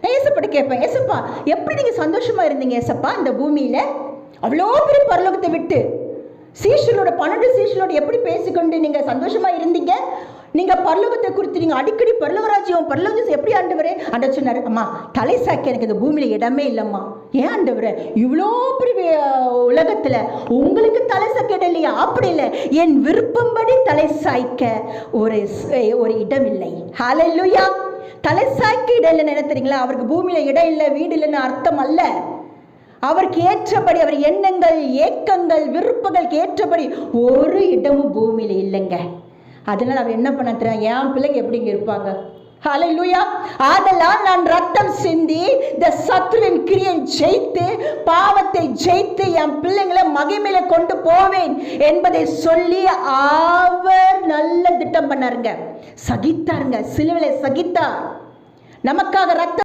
நான் ஏசப்பட்ட கேட்பேன் ஏசப்பா எப்படி நீங்க சந்தோஷமா இருந்தீங்க ஏசப்பா? இந்த பூமியில அவ்வளோ பெரிய பரலோகத்தை விட்டு. சீஷலோட பன்னெண்டு சீஷலோட எப்படி பேசிக்கொண்டு நீங்க சந்தோஷமா இருந்தீங்க? நீங்க பரலோகத்தை குறித்து நீங்கள் அடிக்கடி பரலோகராஜ்யம் பரலோகம் எப்படி ஆண்டவரே? அண்ட சொன்னார் அம்மா தலை சாய்க்க எனக்கு இந்த பூமியில இடமே இல்லைம்மா. ஏன் ஆண்டவரே? இவ்வளோ பெரிய உலகத்துல உங்களுக்கு தலை சாக்க இடம் இல்லையா? அப்படி இல்லை. என் விருப்பம்படி தலை சாய்க்க ஒரு ஒரு இடம் இல்லை. ஹalleluya. தலை இடம் இல்லைன்னு என்ன தெரியுங்களா? அவருக்கு பூமியில் இடம் இல்லை வீடு இல்லைன்னு அர்த்தம் அல்ல. அவருக்கு ஏற்றபடி அவர் எண்ணங்கள் ஏக்கங்கள் விருப்பங்களுக்கு ஏற்றபடி ஒரு இடமும் பூமியில் இல்லைங்க. அதனால அவர் என்ன பண்ண என் பிள்ளைங்க எப்படி இங்க இருப்பாங்க? ஹalleluya ஆதலால் நான் ரத்தம் சிந்தி இந்த சத்ருவின் கிரியை ஜெயித்து பாவத்தை ஜெயித்து என் பிள்ளைங்களை மகிமையில கொண்டு போவேன் என்பதை சொல்லி அவர் நல்ல திட்டம் பண்ணாருங்க. சகித்தாருங்க. சிலுவிலை சகித்தார் நமக்காக ரத்தம்